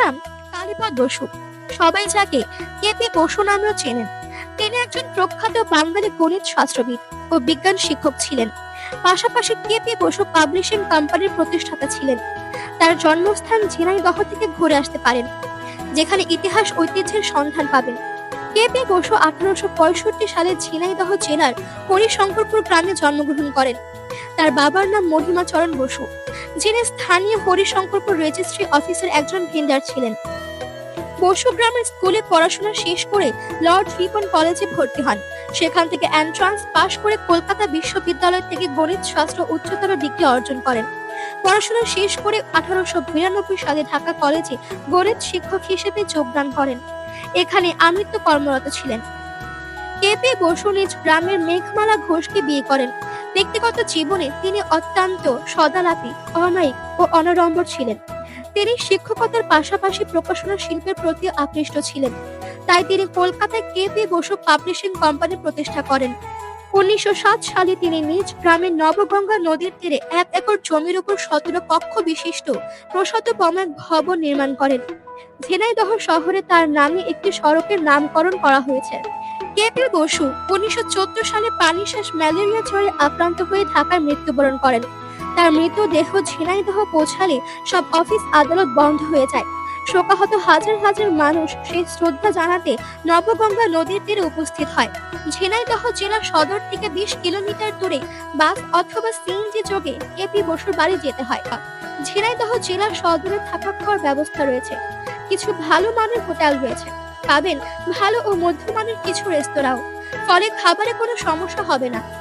নাম কালীপদ বসু। সবাই যাকে কেপি বসু নামেও চেনেন। তিনি একজন প্রখ্যাত বাঙালি গণিত শাস্ত্রবিদ ও বিজ্ঞান শিক্ষক ছিলেন। পাশাপাশি কেপি বসু পাবলিশিং কোম্পানির প্রতিষ্ঠাতা ছিলেন। তার জন্মস্থান ঝিনাইদহ থেকে ঘুরে আসতে পারেন, যেখানে ইতিহাস ঐতিহ্যের সন্ধান পাবেন। কেপি বসু আঠারোশো পঁয়ষট্টি সালে ঝিনাইদহ জেলার হরিশঙ্করপুর গ্রামে জন্মগ্রহণ করেন। তার বাবার নাম মহিমাচরণ বসু, যিনি স্থানীয় হরিশঙ্করপুর রেজিস্ট্রি অফিসের একজন ভেন্ডার ছিলেন। বসু গ্রামের স্কুলে পড়াশোনা শেষ করে লর্ড রিপন কলেজে ভর্তি হন। সেখান থেকে এন্ট্রান্স পাশ করে কলকাতা বিশ্ববিদ্যালয় থেকে গণিত, শাস্ত্র, উচ্চতর ডিগ্রি অর্জন করেন। পড়াশোনা শেষ করে আঠারোশো বিরানব্বই সালে ঢাকা কলেজে গণিত শিক্ষক হিসেবে যোগদান করেন। এখানে আমৃত্য কর্মরত ছিলেন। কেপি বসু নিজ গ্রামের মেঘমালা ঘোষকে বিয়ে করেন। ব্যক্তিগত জীবনে তিনি অত্যন্ত সদালাপী অমায়িক ও অনড়ম্বর ছিলেন। তিনি শিক্ষকতার পাশাপাশি প্রকাশনা শিল্পের প্রতি আকৃষ্ট ছিলেন। তাই তিনি কলকাতায় K P Basu publishing company প্রতিষ্ঠা করেন। উনিশশো সাত সালে তিনি নিজ গ্রামের নবগঙ্গা নদীর তীরে এক একর জমির উপর সতেরো কক্ষ বিশিষ্ট প্রশাতপম এক ভবন নির্মাণ করেন। ঝিনাইদহ শহরে তার নামে একটি সড়কের নামকরণ করা হয়েছে। কেপি বসু উনিশশো সালে পানিশ্বাস ম্যালেরিয়া জ্বরে আক্রান্ত হয়ে ঢাকায় মৃত্যুবরণ করেন। তার মৃতদেহ ঝিনাইদহ পৌঁছালে সব অফিস আদালত বন্ধ হয়ে যায়। শোকাহত হাজার হাজার মানুষ সেই শ্রদ্ধা জানাতে নবগঙ্গা নদীর তীরে উপস্থিত হয়। ঝিনাইদহ জেলা সদর থেকে বিশ কিলোমিটার দূরে বাস অথবা সিএনজি যোগে কেপি বসুর বাড়ি যেতে হয়। ঝিনাইদহ জেলা সদরে থাকা খাওয়ার ব্যবস্থা রয়েছে। কিছু ভালো মানের হোটেল রয়েছে। পাবেন ভালো ও মধ্যমানের কিছু রেস্তোরাঁও। ফলে খাবারে কোনো সমস্যা হবে না।